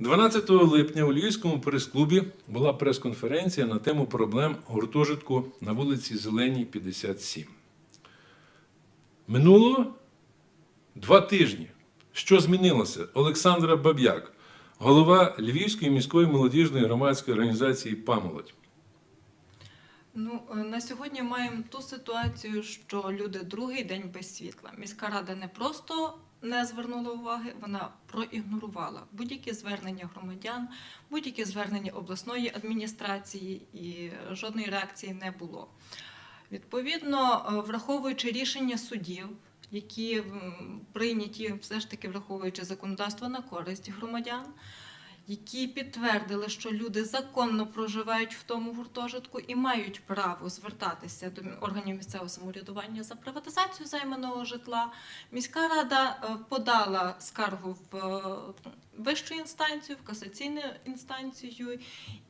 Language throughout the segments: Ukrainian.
12 липня у Львівському прес-клубі була прес-конференція на тему проблем гуртожитку на вулиці Зеленій, 57. Минуло два тижні. Що змінилося? Олександра Баб'як, голова Львівської міської молодіжної громадської організації Памолодь. Ну, е, на сьогодні маємо ту ситуацію, що люди другий день без світла. Міська рада не просто не звернула уваги, вона проігнорувала будь-які звернення громадян, будь-які звернення обласної адміністрації, і жодної реакції не було. Відповідно, е, враховуючи рішення судів, які прийняті все ж таки враховуючи законодавство на користь громадян, які підтвердили, що люди законно проживають в тому гуртожитку і мають право звертатися до органів місцевого самоврядування за приватизацію займаного житла. Міська рада е, подала скаргу в е, вищу інстанцію, в касаційну інстанцію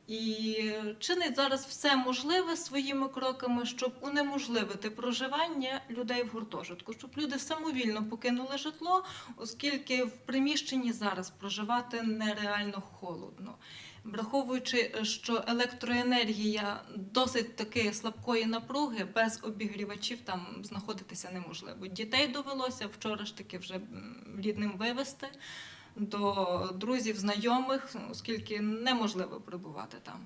і чинить зараз все можливе своїми кроками, щоб унеможливити проживання людей в гуртожитку, щоб люди самовільно покинули житло, оскільки в приміщенні зараз проживати нереально холодно. Враховуючи, що електроенергія досить таки слабкої напруги, без обігрівачів там знаходитися неможливо. Дітей довелося вчора ж таки вже рідним вивезти до друзів, знайомих, оскільки неможливо перебувати там.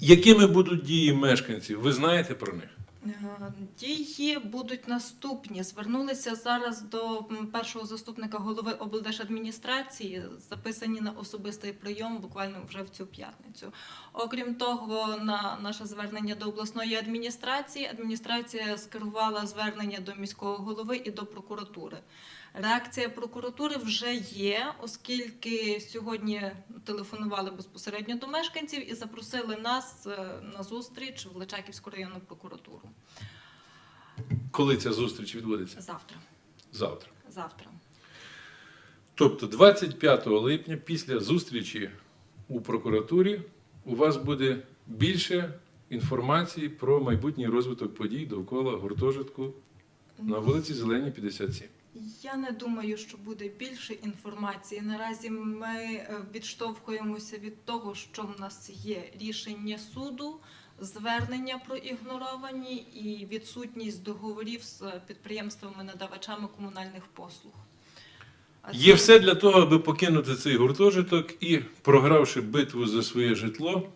Якими будуть дії мешканців? Ви знаєте про них? Е, Дії будуть наступні. Звернулися зараз до першого заступника голови облдержадміністрації, записані на особистий прийом буквально вже в цю п'ятницю. Окрім того, на наше звернення до обласної адміністрації адміністрація скерувала звернення до міського голови і до прокуратури. Реакція прокуратури вже є, оскільки сьогодні телефонували безпосередньо до мешканців і запросили нас е, на зустріч в Личаківську районну прокуратуру. Коли ця зустріч відбудеться? Завтра. Завтра. Завтра. Тобто 25 липня, після зустрічі у прокуратурі, у вас буде більше інформації про майбутній розвиток подій довкола гуртожитку на вулиці Зеленій, 57. Я не думаю, що буде більше інформації. Наразі ми е, відштовхуємося від того, що в нас є рішення суду, звернення проігноровані і відсутність договорів з підприємствами-надавачами комунальних послуг. Є все для того, аби покинути цей гуртожиток і, програвши битву за своє житло,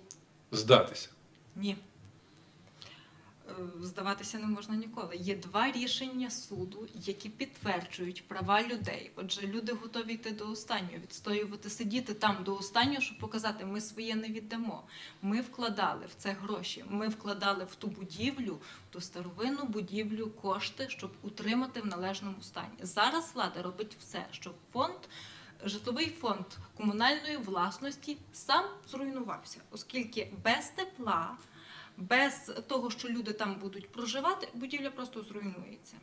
здатися. Ні. Е, Здаватися не можна ніколи. Є два рішення суду, які підтверджують права людей. Отже, люди готові йти до останнього, відстоювати, сидіти там до останнього, щоб показати, ми своє не віддамо. Ми вкладали в це гроші. Ми вкладали в ту будівлю, в ту старовинну будівлю кошти, щоб утримати в належному стані. Зараз влада робить все, щоб фонд. Житловий фонд комунальної власності сам зруйнувався, оскільки без тепла, без того, що люди там будуть проживати, будівля просто зруйнується.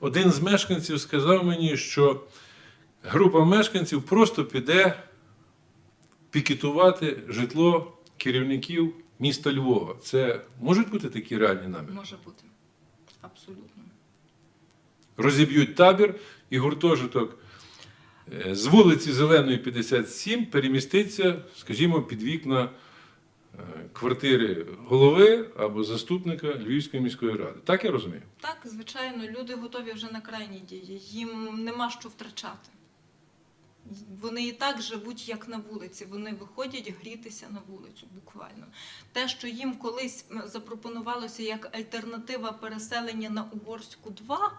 Один з мешканців сказав мені, що група мешканців просто піде пікетувати житло керівників міста Львова. Це можуть бути такі реальні наміри? Може бути абсолютно. Розіб'ють табір і гуртожиток е, з вулиці Зеленої 57 переміститься, скажімо, під вікна квартири голови або заступника Львівської міської ради. Так я розумію? Так, звичайно, люди готові вже на крайні дії. Їм нема що втрачати. Вони і так живуть, як на вулиці. Вони виходять грітися на вулицю буквально. Те, що їм колись запропонувалося як альтернатива переселення на Угорську 2,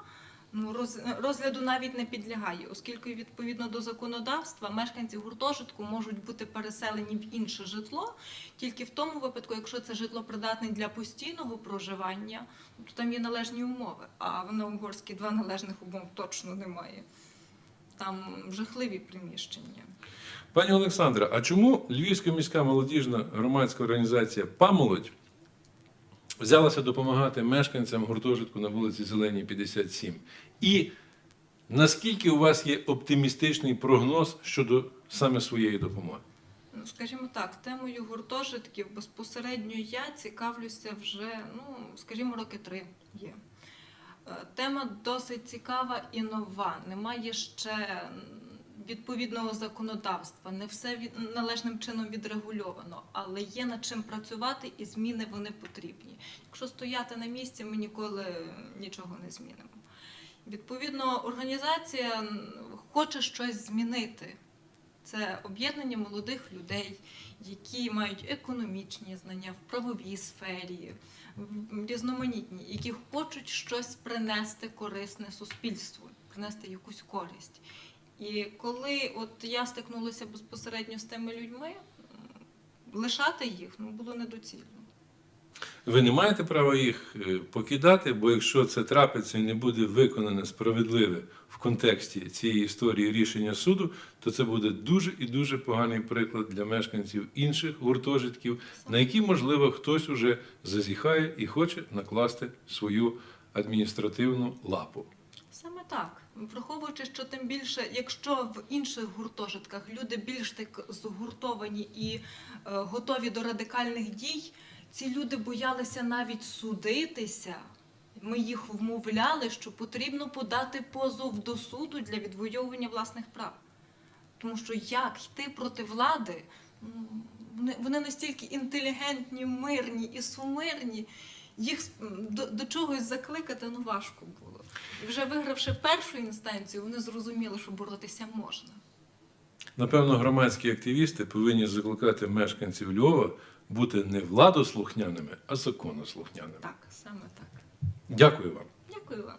ну, роз- розгляду навіть не підлягає, оскільки відповідно до законодавства мешканці гуртожитку можуть бути переселені в інше житло, тільки в тому випадку, якщо це житло придатне для постійного проживання, то там є належні умови. А на Угорській 2 належних умов точно немає. Там жахливі приміщення. Пані Олександра, а чому Львівська міська молодіжна громадська організація Памолодь взялася допомагати мешканцям гуртожитку на вулиці Зеленій 57? І наскільки у вас є оптимістичний прогноз щодо саме своєї допомоги? Ну, скажімо так, темою гуртожитків безпосередньо я цікавлюся вже, ну, скажімо, роки три є. Е, Тема досить цікава і нова. Немає ще відповідного законодавства, не все від, належним чином відрегульовано, але є над чим працювати, і зміни вони потрібні. Якщо стояти на місці, ми ніколи нічого не змінимо. Відповідно, організація хоче щось змінити. Це об'єднання молодих людей, які мають економічні знання в правовій сфері, різноманітні, які хочуть щось принести корисне суспільству, принести якусь користь. І коли от я стикнулася безпосередньо з тими людьми, лишати їх ну, було недоцільно. Ви не маєте права їх е, покидати, бо якщо це трапиться і не буде виконане справедливе в контексті цієї історії рішення суду, то це буде дуже і дуже поганий приклад для мешканців інших гуртожитків, на які, можливо, хтось уже зазіхає і хоче накласти свою адміністративну лапу. Саме так. Враховуючи, що тим більше, якщо в інших гуртожитках люди більш так згуртовані і е, готові до радикальних дій, ці люди боялися навіть судитися. Ми їх вмовляли, що потрібно подати позов до суду для відвоювання власних прав. Тому що як йти проти влади, ну, вони, настільки інтелігентні, мирні і сумирні, їх до, до чогось закликати ну, важко було. І вже вигравши першу інстанцію, вони зрозуміли, що боротися можна. Напевно, громадські активісти повинні закликати мешканців Львова бути не владослухняними, а законослухняними. Так, саме так. Дякую вам. Дякую вам.